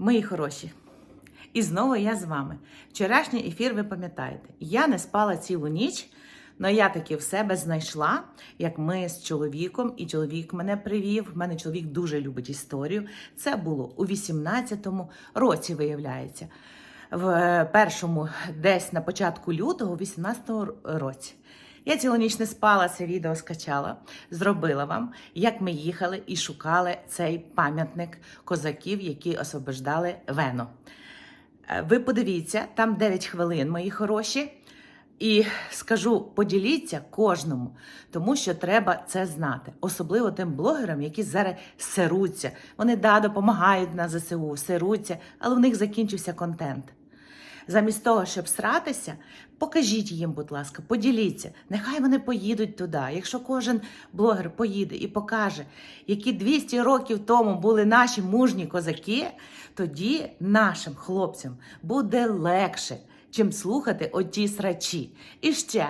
Мої хороші. І знову я з вами. Вчорашній ефір ви пам'ятаєте. Я не спала цілу ніч, але я таки в себе знайшла, як ми з чоловіком, і чоловік мене привів. В мене чоловік дуже любить історію. Це було у 18-му році, виявляється. В першому, десь на початку лютого, у 18-му році. Я цілу ніч не спала, це відео скачала, зробила вам, як ми їхали і шукали цей пам'ятник козаків, які освобождали Вену. Е, Ви подивіться, там 9 хвилин, мої хороші. І скажу, поділіться кожному, тому що треба це знати, особливо тим блогерам, які зараз серуться. Вони да допомагають на ЗСУ, серуться, але в них закінчився контент. Замість того, щоб сратися, покажіть їм, будь ласка, поділіться. Нехай вони поїдуть туди. Якщо кожен блогер поїде і покаже, які 200 років тому були наші мужні козаки, тоді нашим хлопцям буде легше, чим слухати оті срачі. І ще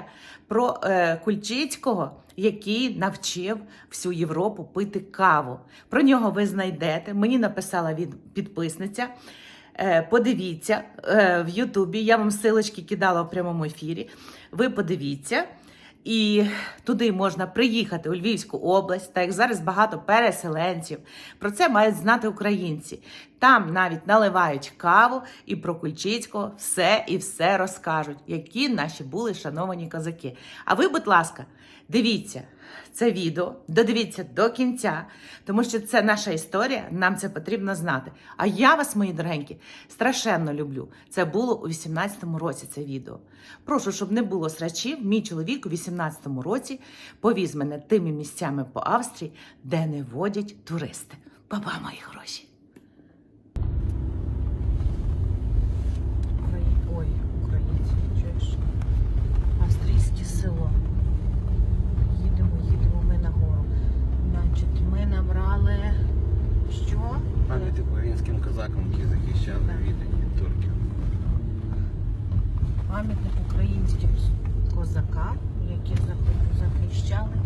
про е, Кульчицького, який навчив всю Європу пити каву. Про нього ви знайдете. Мені написала від підписниця. Е, Подивіться е, в Ютубі. Я вам силочки кидала в прямому ефірі. Ви подивіться. І туди можна приїхати у Львівську область, так як зараз багато переселенців. Про це мають знати українці. Там навіть наливають каву і про Кульчицького все і все розкажуть, які наші були шановані козаки. А ви, будь ласка, дивіться це відео, додивіться до кінця, тому що це наша історія, нам це потрібно знати. А я вас, мої дорогенькі, страшенно люблю. Це було у 18-му році це відео. Прошу, щоб не було срачів. Мій чоловік у 18-му році повіз мене тими місцями по Австрії, де не водять туристи. Баба мої гроші. Ой, українці? Австрійське село. Їдемо, їдемо ми на гору. Значить, ми набрали що? Пам'ятник українським козакам, які захищали. Відень від турків. Пам'ятник українським козакам, які захищали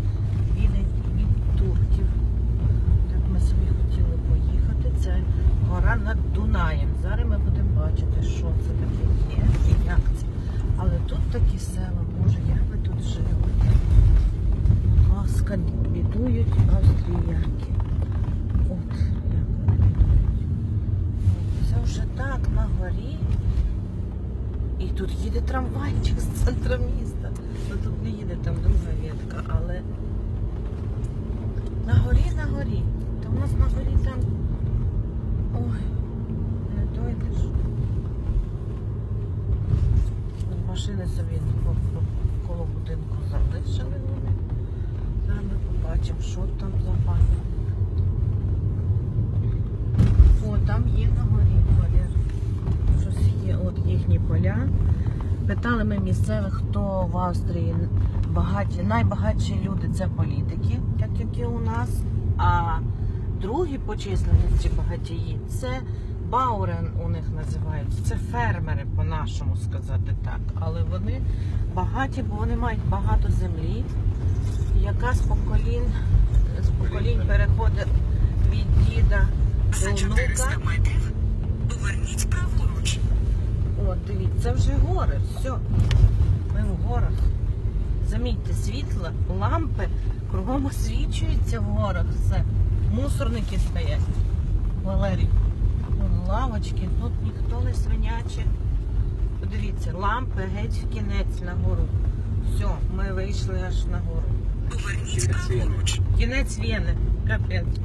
Відень від турків. Так ми собі хотіли поїхати. Це гора над Дунаєм. Зараз ми будемо бачити, що це таке є і як це. Але тут такі села, Боже, як ви тут жили. Будь ласка, бідують австріяки. От, як вони бідують. Це вже так на горі. І тут їде трамвайчик з центру міста. Ну тут не їде там друга ветка, але на горі, на горі. Та в нас на горі там. Ой, не дойдеш. Машини собі коло будинку залишили вони. Зараз ми побачимо, що там за пам'ятник. О, там є на горі, Валер. Щось є, от їхні поля. Питали ми місцевих, хто в Австрії багаті, найбагатші люди це політики, так як і у нас. А другі по численності багатії це Баурен у них називаються. Це фермери, по-нашому сказати так. Але вони багаті, бо вони мають багато землі, яка з поколінь, з поколінь переходить від діда За 400 метрів поверніть праворуч. О, дивіться, це вже гори, все. Ми в горах. Замітьте, світла, лампи кругом освічуються в горах. Все. Мусорники стоять. Валерій. Лавочки, тут ніхто не свиняче. Подивіться, лампи геть в кінець на гору. Все, ми вийшли аж на гору. Кінець Вєни. Капець.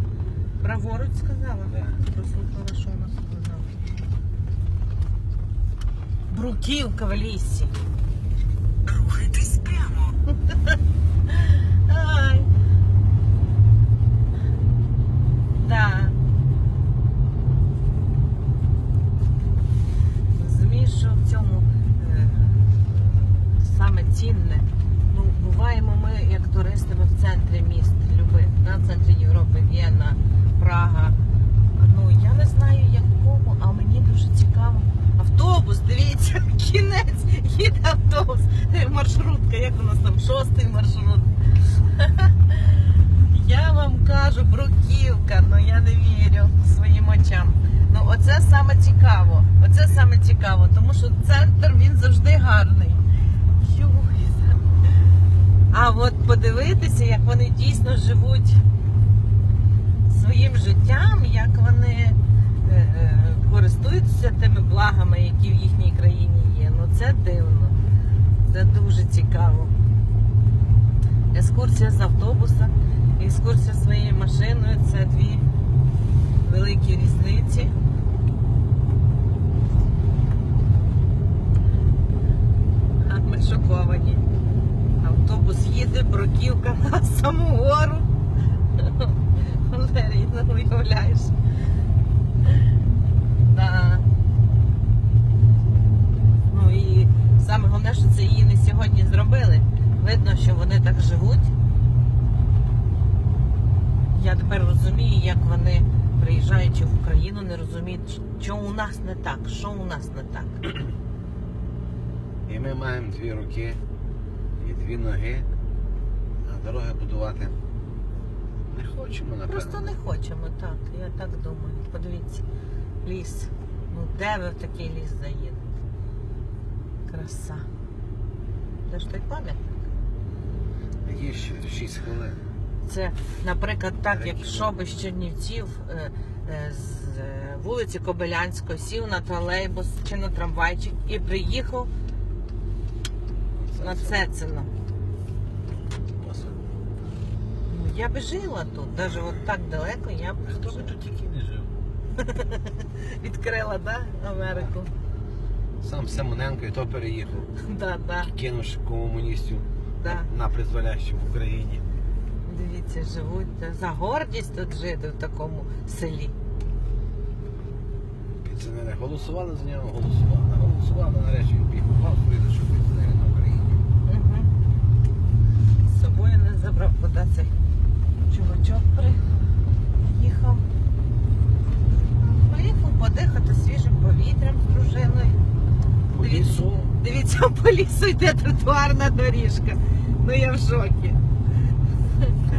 Праворуч сказала? Да. Прослухала, що вона сказала. Бруківка в лісі. Рухайтесь прямо. Ай. Да. Розумієш, що в цьому е, саме цінне. Ну, буваємо ми, як туристи, ми в центрі міст люби, на центрі Європи, В'єна, Прага. Ну, я не знаю якому, а мені дуже цікаво. Автобус, дивіться, кінець, їде автобус. Е, Маршрутка, як у нас там шостий маршрут. Я вам кажу, бруківка, ну я не вірю своїм очам. Ну, оце саме цікаво. Оце саме цікаво, тому що центр він завжди гарний. А от подивитися, як вони дійсно живуть своїм життям, як вони е, е, користуються тими благами, які в їхній країні є. Ну це дивно. Це дуже цікаво. Екскурсія з автобуса, екскурсія своєю машиною це дві великі різниці. Ми шоковані. Автобус їде, бруківка на саму гору. Валерій, ну уявляєш. Да. Ну і саме головне, що це її не сьогодні зробили. Видно, що вони так живуть. Я тепер розумію, як вони, приїжджаючи в Україну, не розуміють, що у нас не так, що у нас не так. І ми маємо дві руки і дві ноги, а дороги будувати не хочемо, напевно. Просто не хочемо, так. Я так думаю. Подивіться, ліс. Ну де ви в такий ліс заїдете? Краса. Де ж той пам'ятник? Є ще 6 хвилин. Це, наприклад, так, якщо би з Чернівців е, е, з е, вулиці Кобилянської сів на тролейбус чи на трамвайчик і приїхав на Цецино. Ну, Я би жила тут, навіть от так далеко я б Хто би тут тільки не жив? відкрила, да, Америку. Сам Семененко і то переїхав, Да, да, кинувши комуністів да. на призволяще в Україні. Дивіться, живуть. да. За гордість тут жити в такому селі. Пенсіонери голосували за нього, голосували. Голосували, нарешті він свої що пенсіонери на Україні. Угу. З собою не забрав, куди цей чувачок приїхав. Дивіться, по лісу йде тротуарна доріжка. Ну я в шокі.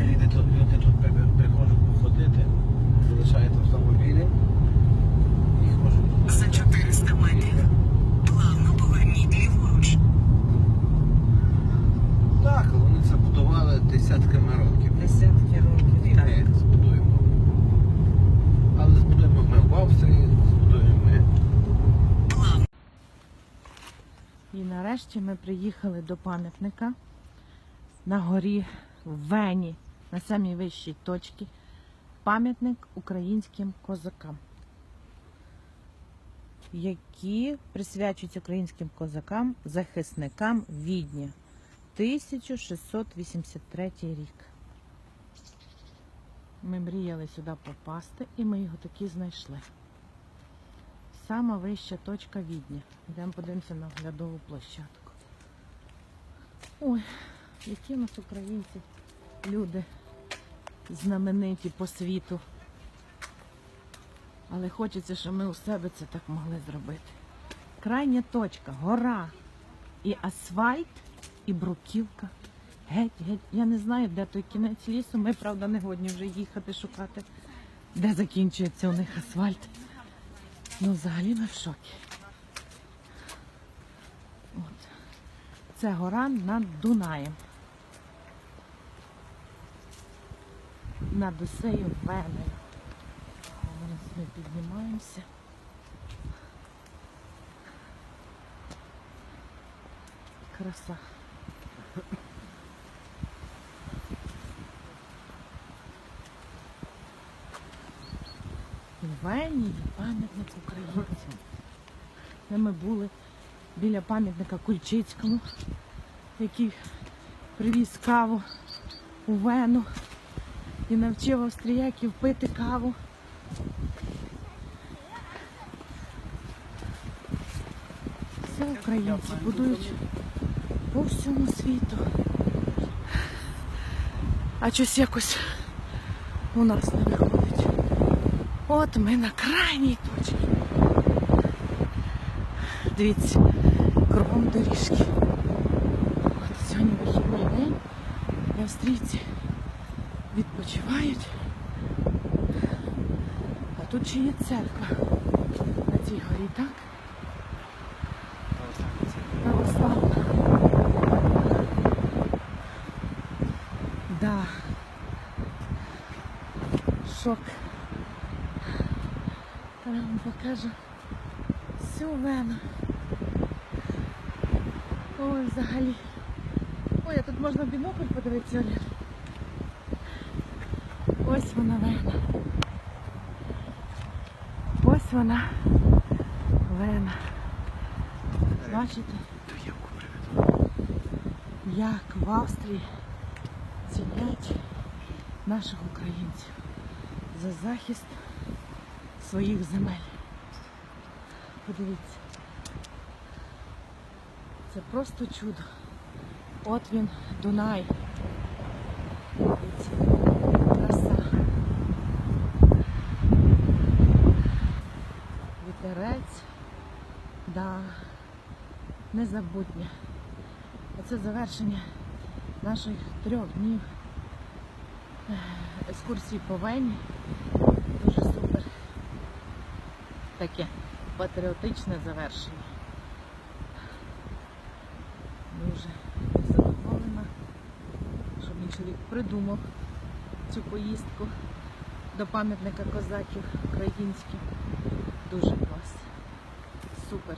люди тут, люди тут приходять походити, залишають автомобілі. За 400 метрів плавно поверніть ліворуч. Так, вони це будували десятками років. Десятки І років. Так. ми збудуємо. Але збудуємо ми в Австрії, збудуємо ми. Плавно. І нарешті ми приїхали до пам'ятника на горі в Вені, на самій вищій точці. Пам'ятник українським козакам, які присвячуються українським козакам, захисникам Відня. 1683 рік. Ми мріяли сюди попасти і ми його таки знайшли. Сама вища точка Відня. Йдемо подивимося на оглядову площадку. Ой, які у нас українці, люди знамениті по світу. Але хочеться, щоб ми у себе це так могли зробити. Крайня точка, гора і асфальт, і бруківка. Геть, геть. Я не знаю, де той кінець лісу. Ми, правда, не годні вже їхати шукати, де закінчується у них асфальт. Ну, взагалі ми в шокі. От. Це гора над Дунаєм. Над усею Венею. Ми піднімаємося. Краса. Вені пам'ятник українцям. Де ми були біля пам'ятника Кульчицькому, який привіз каву у Вену і навчив австріяків пити каву. Все українці будують по всьому світу. А щось якось у нас не виходить. От ми на крайній точці. Дивіться, кругом доріжки. От сьогодні вихідний день. І австрійці відпочивають. А тут ще є церква. На цій горі, так? Православна. Да. Шок. Я вам покажу всю вену. Ой, взагалі. Ой, а тут можна в бінокль подивитися. Ось вона вена. Ось вона вена. Бачите? Як в Австрії цінять наших українців за захист своїх земель. Подивіться. Це просто чудо. От він, Дунай. Дивіться. Краса. Вітерець. Да. Незабутнє. Оце завершення наших трьох днів е, екскурсії по Вені. Дуже супер. Таке патріотичне завершення. Дуже задоволена, що мій чоловік придумав цю поїздку до пам'ятника козаків українських. Дуже клас. Супер.